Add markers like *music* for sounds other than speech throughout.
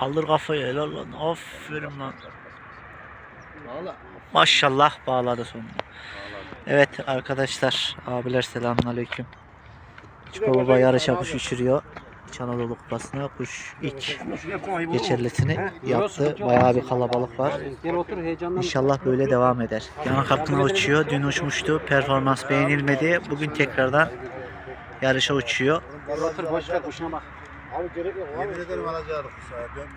Kaldır kafayı helal lan. Aferin lan. Valla. Maşallah bağladı sonunda. Evet arkadaşlar, abiler selamünaleyküm. Çiko Baba yarışa kuş uçuruyor. İç Anadolu Kupası'na kuş ilk geçerlisini yaptı. Bayağı bir kalabalık var. İnşallah böyle devam eder. Yanak hakkına uçuyor. Dün uçmuştu. Performans beğenilmedi. Bugün tekrardan yarışa uçuyor. Gel otur boş ver kuşuna bak. Abi gerek yok abi. Yemin ederim alacağız kuşa. Ben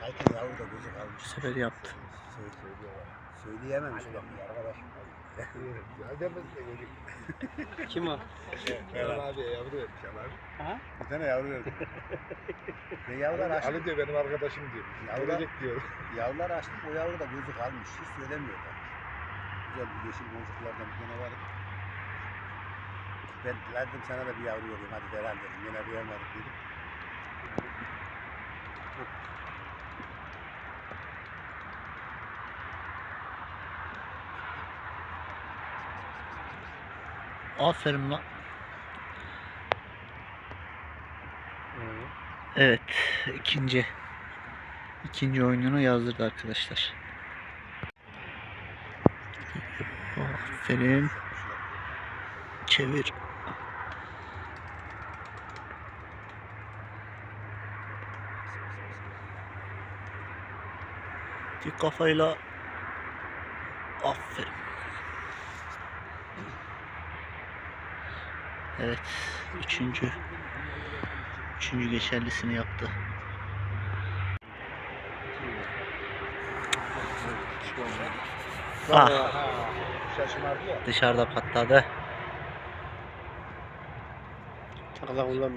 zaten yavru da gözü kalmış. Bu sefer yaptı. Söylüyorlar. Söyleyememiş bak arkadaş. Kim o? Kenan abi yavru vermiş Kenan abi. Ha? Bir tane yavru vermiş. Ve yavrular açtık. Ali diyor benim arkadaşım diyor. Yavrular- diyor. Yavrular açtık. O yavru da gözü kalmış. Hiç söylemiyor da. Güzel bir yeşil boncuklardan bir tane var. Ben dedim sana da bir yavru vereyim. Hadi Ferhan dedim. Yine vermedik dedim. Aferin lan. Evet, ikinci ikinci oyununu yazdırdı arkadaşlar. Aferin. Çevir. Dik kafayla. Aferin. Evet, üçüncü üçüncü geçerlisini yaptı. Ah, ya. dışarıda patladı.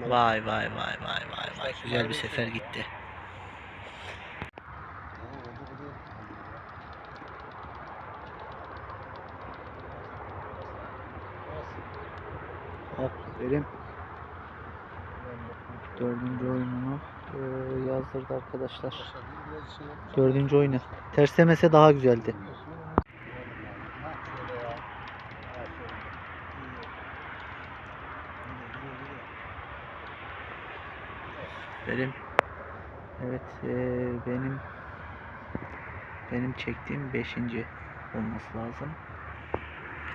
Vay vay vay vay vay vay. Güzel bir sefer gitti. Aferin. Dördüncü oyununu e, yazdırdı arkadaşlar. Dördüncü oyunu. Terslemese daha güzeldi. Benim evet e, benim benim çektiğim beşinci olması lazım.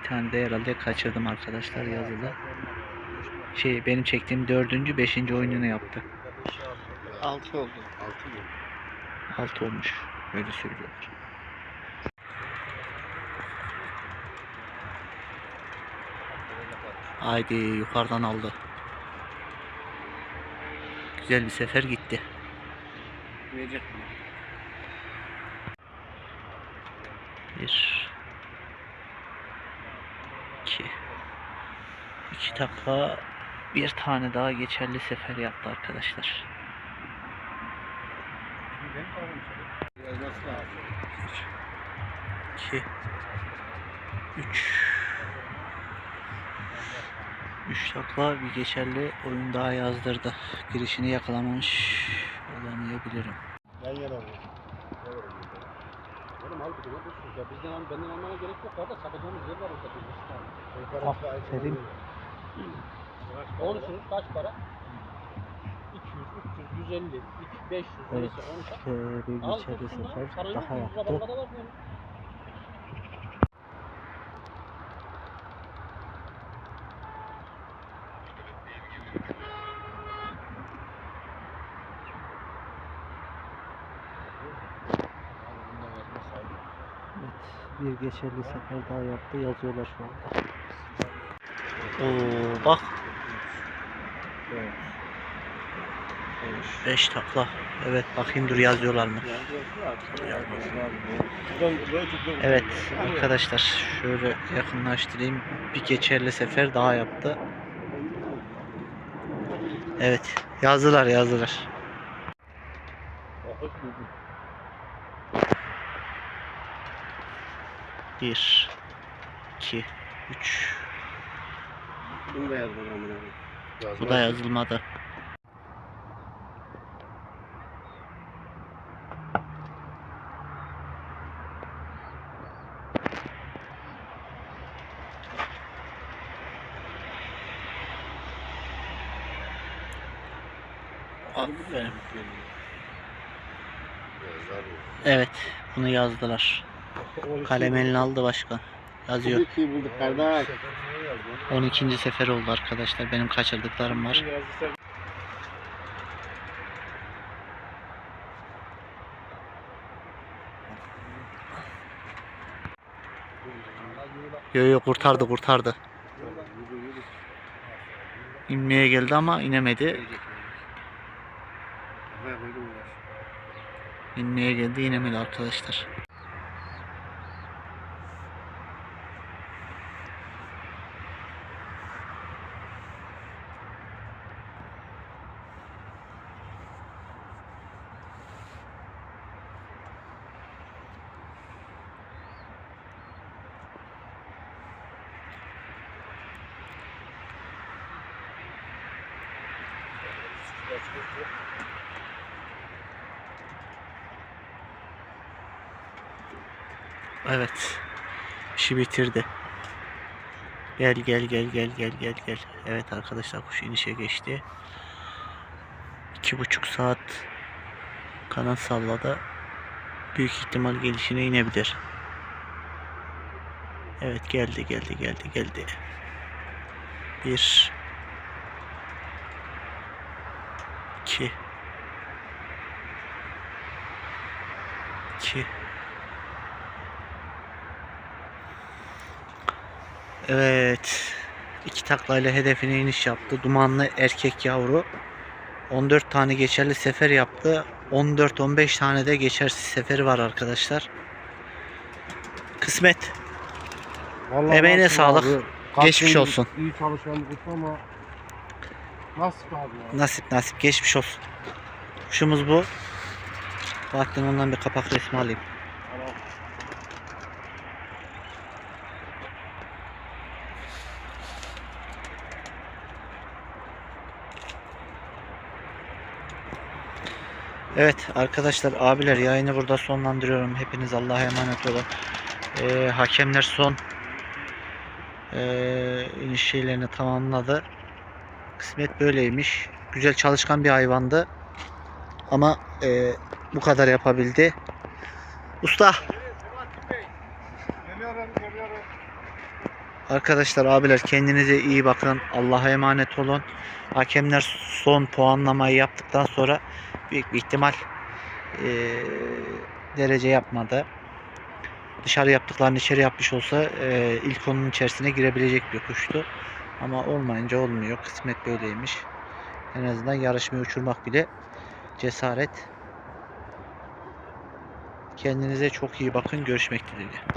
Bir tane de herhalde kaçırdım arkadaşlar yazılı. Şey benim çektiğim dördüncü beşinci oyununu yaptı. Altı oldu. Altı mı? Altı olmuş. Öyle söylüyorlar. Haydi yukarıdan aldı. Güzel bir sefer gitti. Verecek. Bir. iki, iki dakika bir tane daha geçerli sefer yaptı arkadaşlar. 2 3 3 takla bir geçerli oyun daha yazdırdı. Girişini yakalamamış olamayabilirim. Yan yana. Aferin. Olsunuz kaç para? 200, 300, 150, 200, 500, Evet. neyse onu sat. Ee, bir lan. sefer daha yaptı. bankada var mı? Evet, bir geçerli sefer daha yaptı. Yazıyorlar şu anda. Oo, bak. 5 takla. Evet bakayım dur yazıyorlar mı? Evet arkadaşlar şöyle yakınlaştırayım. Bir geçerli sefer daha yaptı. Evet yazdılar yazdılar. Bir, iki, üç. Bunu da yazdım koyayım. Bu da yazılmadı. Aferin. Evet bunu yazdılar. *laughs* Kalem eline aldı başkan. Yazıyor. bulduk kardeş. 12. sefer oldu arkadaşlar. Benim kaçırdıklarım var. Yo yo kurtardı kurtardı. İnmeye geldi ama inemedi. İnmeye geldi inemedi arkadaşlar. Evet. İşi bitirdi. Gel gel gel gel gel gel gel. Evet arkadaşlar kuş inişe geçti. İki buçuk saat kanat salladı. Büyük ihtimal gelişine inebilir. Evet geldi geldi geldi geldi. Bir. İki, iki. Evet. İki taklayla hedefine iniş yaptı. Dumanlı erkek yavru. 14 tane geçerli sefer yaptı. 14-15 tane de geçersiz seferi var arkadaşlar. Kısmet. Vallahi Emeğine sağlık. abi? Geçmiş olsun. İyi çalışan ama nasip abi ya. Nasip nasip geçmiş olsun. Kuşumuz bu. Bahattin ondan bir kapak resmi alayım. Evet arkadaşlar abiler yayını burada sonlandırıyorum. Hepiniz Allah'a emanet olun. Ee, hakemler son ee, iniş şeylerini tamamladı. Kısmet böyleymiş. Güzel çalışkan bir hayvandı. Ama ee, bu kadar yapabildi. Usta. Arkadaşlar abiler kendinize iyi bakın. Allah'a emanet olun. Hakemler son puanlamayı yaptıktan sonra büyük bir ihtimal eee, derece yapmadı. Dışarı yaptıklarını içeri yapmış olsa eee, ilk onun içerisine girebilecek bir kuştu. Ama olmayınca olmuyor. Kısmet böyleymiş. En azından yarışmayı uçurmak bile cesaret. Kendinize çok iyi bakın. Görüşmek dileğiyle.